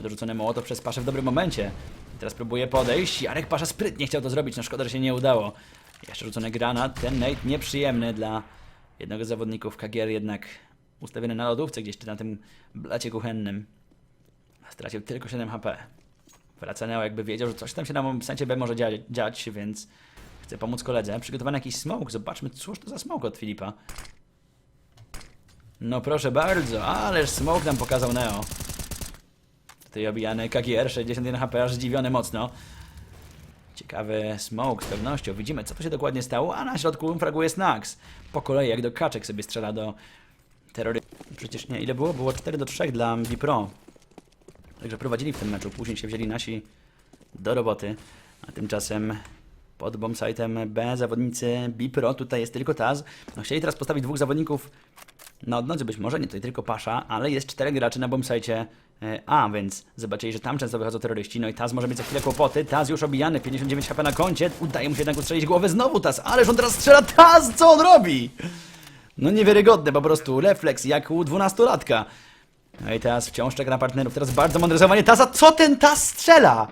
Jeszcze dorzucony mołotow przez Paszę w dobrym momencie. I teraz próbuje podejść. Jarek Pasza sprytnie chciał to zrobić, no szkoda, że się nie udało. Jeszcze rzucony granat. Ten nate nieprzyjemny dla jednego z zawodników KGR jednak ustawiony na lodówce gdzieś czy na tym blacie kuchennym. Stracił tylko 7 HP. Wraca Neo jakby wiedział, że coś tam się na sensie B może dzia- dziać, więc chce pomóc koledze. Przygotowany jakiś smoke. Zobaczmy, cóż to za smoke od Filipa. No proszę bardzo, ależ smoke nam pokazał Neo. Tutaj obijany KGR, 61 HP, aż zdziwiony mocno. Ciekawy smoke z pewnością. Widzimy, co tu się dokładnie stało, a na środku fraguje Snax. Po kolei, jak do kaczek sobie strzela do terrorystów. Przecież nie, ile było? Było 4 do 3 dla Bipro. Także prowadzili w tym meczu, później się wzięli nasi do roboty. A tymczasem pod bombsite'em B zawodnicy Bipro, tutaj jest tylko Taz. No, chcieli teraz postawić dwóch zawodników na odnodze, być może nie tutaj tylko Pasza, ale jest czterech graczy na bombsite e, A, więc zobaczyli, że tam często wychodzą terroryści. No i Taz może mieć za chwilę kłopoty. Taz już obijany, 59 HP na koncie. Udaje mu się jednak ustrzelić głowę znowu Taz, ależ on teraz strzela Taz, co on robi? No niewiarygodne po prostu, refleks jak u dwunastolatka. No i teraz wciąż czeka na partnerów, teraz bardzo mądre zachowanie Taza. Co ten Taz strzela?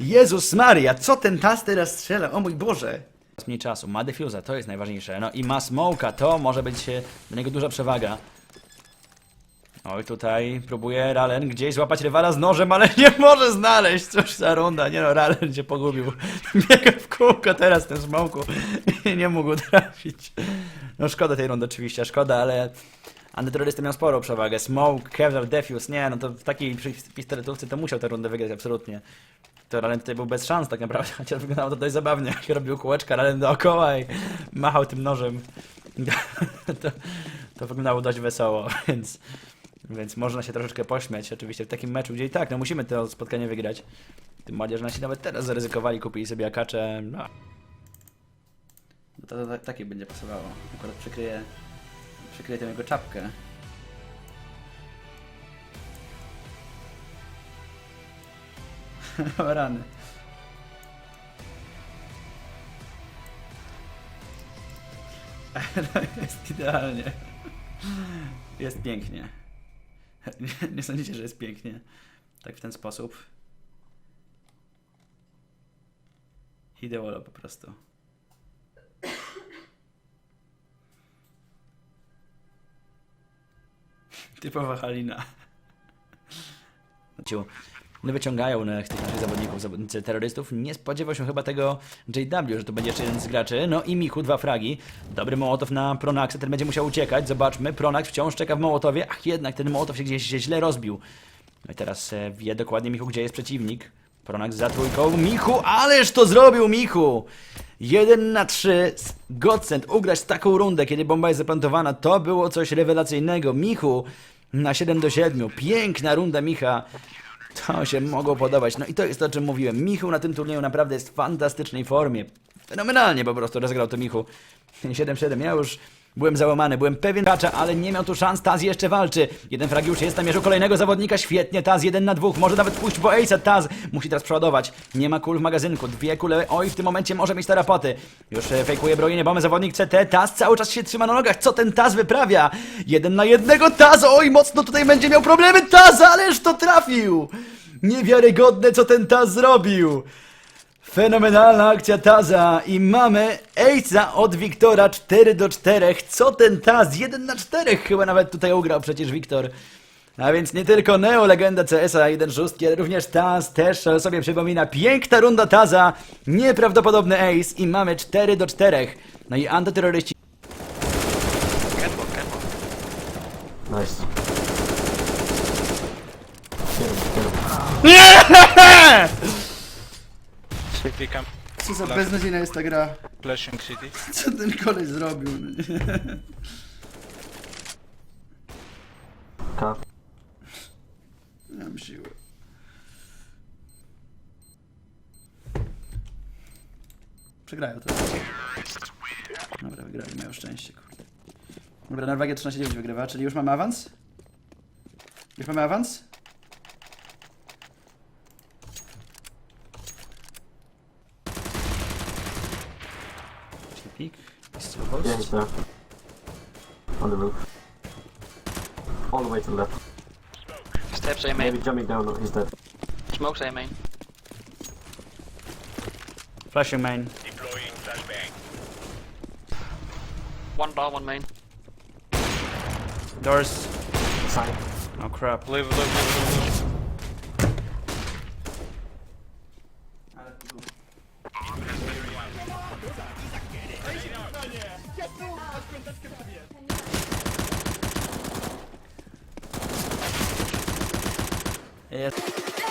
Jezus Maria, co ten Taz teraz strzela? O mój Boże! Mniej czasu, ma defuza, to jest najważniejsze. No i ma smoka, to może być e, dla niego duża przewaga. Oj, tutaj próbuje Ralen gdzieś złapać rywala z nożem, ale nie może znaleźć. Cóż za runda. Nie no, Ralen się pogubił. Biega w kółko teraz w tym smoku i nie mógł trafić. No szkoda tej rundy oczywiście, szkoda, ale antyterrorysta miał sporą przewagę. Smoke, Kevlar, Defuse, nie no to w takiej pistoletówce to musiał tę rundę wygrać absolutnie. To Ralen tutaj był bez szans tak naprawdę, chociaż wyglądało to dość zabawnie. Jak robił kółeczka Ralen dookoła i machał tym nożem. to, to wyglądało dość wesoło, więc... Więc można się troszeczkę pośmiać, oczywiście w takim meczu, gdzie i tak, no musimy to spotkanie wygrać. Tym bardziej, że nasi nawet teraz zaryzykowali, kupili sobie akacze, no. No to, to, to takie będzie pasowało. Akurat przykryje, przykryje tę jego czapkę. o rany. No jest idealnie. Jest pięknie. Nie, nie sądzicie, że jest pięknie? Tak w ten sposób. Ideolo po prostu. Typowa Halina. No wyciągają na tych naszych zawodników, zawodnicy terrorystów. Nie spodziewał się chyba tego JW, że to będzie jeszcze jeden z graczy. No i Michu, dwa fragi. Dobry Mołotow na Pronaxa, ten będzie musiał uciekać. Zobaczmy, Pronax wciąż czeka w Mołotowie. Ach, jednak ten Mołotow się gdzieś źle rozbił. No i teraz e, wie dokładnie Michu, gdzie jest przeciwnik. Pronax za trójką. Michu, ależ to zrobił Michu! 1 na 3. Godsend ugrać taką rundę, kiedy bomba jest zaplantowana, to było coś rewelacyjnego. Michu na 7 do 7. Piękna runda Micha. To się mogło podobać. No i to jest to, o czym mówiłem. Michu na tym turnieju naprawdę jest w fantastycznej formie. Fenomenalnie po prostu rozegrał to Michu. 7-7. Ja już byłem załamany, byłem pewien gracza, ale nie miał tu szans. Taz jeszcze walczy. Jeden frag już jest, namierzył kolejnego zawodnika. Świetnie, Taz jeden na dwóch. Może nawet pójść po Ace'a. Taz musi teraz przeładować. Nie ma kul w magazynku. Dwie kule. Oj, w tym momencie może mieć tarapaty. Już e, fejkuje brojenie bomby zawodnik CT. Taz cały czas się trzyma na nogach. Co ten Taz wyprawia? Jeden na jednego. Taz, oj, mocno tutaj będzie miał problemy. Taz, ależ to trafił! Niewiarygodne, co ten Taz zrobił. Fenomenalna akcja Taza i mamy Ejca od Wiktora 4 do 4. Co ten Taz? 1 na 4 chyba nawet tutaj ugrał przecież Wiktor. A więc nie tylko Neo, legenda CS-a 1.6, ale również Taz też sobie przypomina. Piękna runda Taza, nieprawdopodobny ace i mamy 4 do 4. No i antyterroryści Nice. Get him, get him. Camp Co za beznadziejna jest ta gra. flashing city. Co ten koleś zrobił? Cut. Nie mam siły. Przegrają to. Dobra, wygrali, mają szczęście, kurde. Dobra, Norwegia 13-9 wygrywa, czyli już mamy awans? Już mamy awans? Pik. Still close. Yeah, he's there. On the roof. All the way to the left. Stay Steps A main. Maybe jumping down, no, he's dead. Smokes A main. Flashing main. Deploying flashbang. One door, one main. Doors. Side. Oh crap. Live, live, live, live, live. Jest.